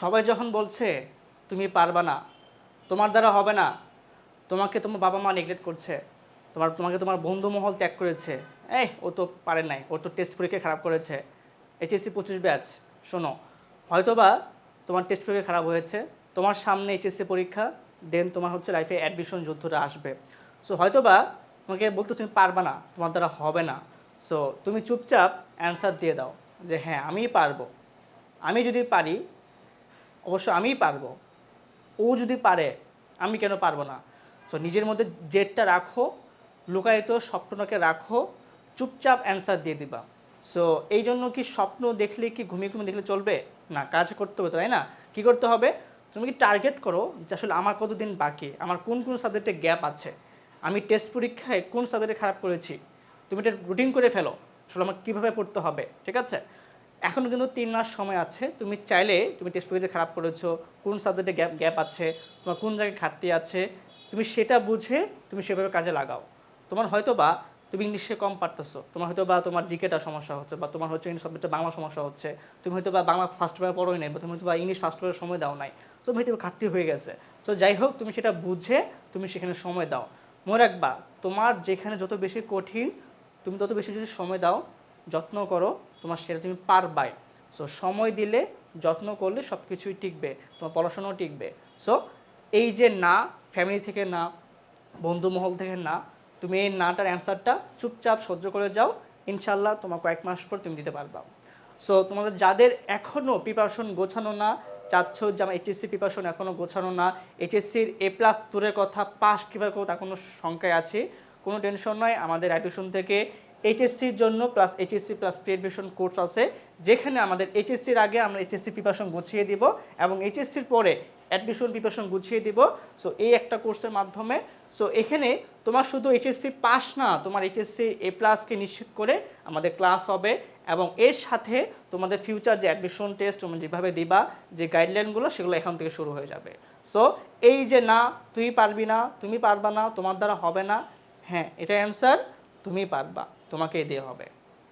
সবাই যখন বলছে, তুমি পারবা না, তোমার দ্বারা হবে না, তোমাকে তোমার বাবা মা নেগলেক্ট করছে, তোমার, তোমাকে তোমার বন্ধু মহল ত্যাগ করেছে, এই, ও তো পারে নাই, ও তো টেস্ট পরীক্ষা খারাপ করেছে এইচএসসি পঁচিশ ব্যাচ শোনো, হয়তোবা তোমার টেস্ট পরীক্ষা খারাপ হয়েছে, তোমার সামনে এইচএসসি পরীক্ষা দেন তোমার হচ্ছে লাইফে অ্যাডমিশন যুদ্ধটা আসবে সো হয়তোবা তোমাকে বলতে তুমি পারবা না, তোমার দ্বারা হবে না সো তুমি চুপচাপ অ্যান্সার দিয়ে দাও, যে হ্যাঁ আমিই পারব, আমি যদি পারি অবশ্য আমিই পারব। ও যদি পারে, আমি কেন পারব না? সো নিজের মধ্যে জেদটা রাখো, লুকায়িত স্বপ্নটাকে রাখো, চুপচাপ অ্যান্সার দিয়ে দিবা। সো এই জন্য কি স্বপ্ন দেখলে কি, ঘুমিয়ে ঘুমিয়ে দেখলে চলবে? না, কাজ করতে হবে তাই না? কি করতে হবে? তুমি কি টার্গেট করো যে আসলে আমার কতদিন বাকি? আমার কোন কোন সাবজেক্টে গ্যাপ আছে? আমি টেস্ট পরীক্ষায় কোন সাবজেক্টে খারাপ করেছি? তুমি এটা রুটিন করে ফেলো। আসলে আমার কীভাবে পড়তে হবে? ঠিক আছে? এখনও কিন্তু তিন মাস সময় আছে। তুমি চাইলে তুমি টেস্ট পরীক্ষায় খারাপ করেছ, কোন সাবজেক্টে গ্যাপ গ্যাপ আছে, তোমার কোন জায়গায় ঘাটতি আছে, তুমি সেটা বুঝে তুমি সেভাবে কাজে লাগাও। তোমার হয়তো বা তুমি ইংলিশে কম পারতেছো, তোমার হয়তো বা তোমার জিকেটা সমস্যা হচ্ছে বা তোমার হচ্ছে ইংলিশ সাবজেক্টে বাংলা সমস্যা হচ্ছে, তুমি হয়তো বা বাংলা ফার্স্ট পেপার পড়োই নাই বা তুমি হয়তো বা ইংলিশ ফার্স্ট পেপার সময় দাও নাই, তো হয়তো বা ঘাটতি হয়ে গেছে। তো যাই হোক, তুমি সেটা বুঝে তুমি সেখানে সময় দাও। মনে রাখবা, তোমার যেখানে যত বেশি কঠিন, তুমি তত বেশি যদি সময় দাও যত্ন করো, তোমার সেটা তুমি পারবাই। সো সময় দিলে যত্ন করলে সব কিছুই টিকবে, তোমার পড়াশোনাও টিকবে। সো এই যে না ফ্যামিলি থেকে না, বন্ধু মহল থেকে না, তুমি এই নাটার অ্যান্সারটা চুপচাপ সহ্য করে যাও, ইনশাল্লাহ তোমার কয়েক মাস পর তুমি দিতে পারবা। সো তোমাদের যাদের এখনও প্রিপারেশন গোছানো না, চাচ্ছ যে আমার এইচএসসি প্রিপারেশন এখনও গোছানো না এইচএসসির এ প্লাস দূরের কথা পাস কীভাবে করব তার কোনো শঙ্কায় আছে কোনো টেনশন নয়। আমাদের অ্যাডমিশন থেকে এইচএসসির জন্য plus HSC plus pre admission course আছে, যেখানে আমাদের এইচএসসির আগে আমরা এইচএসসি প্রিপারেশন গুছিয়ে দিব এবং এইচএসসির পরে অ্যাডমিশন প্রিপারেশন গুছিয়ে দিব। সো এই একটা কোর্সের মাধ্যমে। সো এখানে তোমার শুধু এইচএসসি পাস না, তোমার এইচএসসি এ প্লাসকে নিশ্চিত করে আমাদের ক্লাস হবে এবং এর সাথে তোমাদের ফিউচার যে অ্যাডমিশন টেস্ট তুমি যেভাবে দিবা, যে গাইডলাইনগুলো সেগুলো এখান থেকে শুরু হয়ে যাবে। সো এই যে না, তুই পারবি না, তুমি পারবা না, তোমার দ্বারা হবে না হ্যাঁ এটা অ্যান্সার তুমি পারবা তোমাকেই দেওয়া হবে।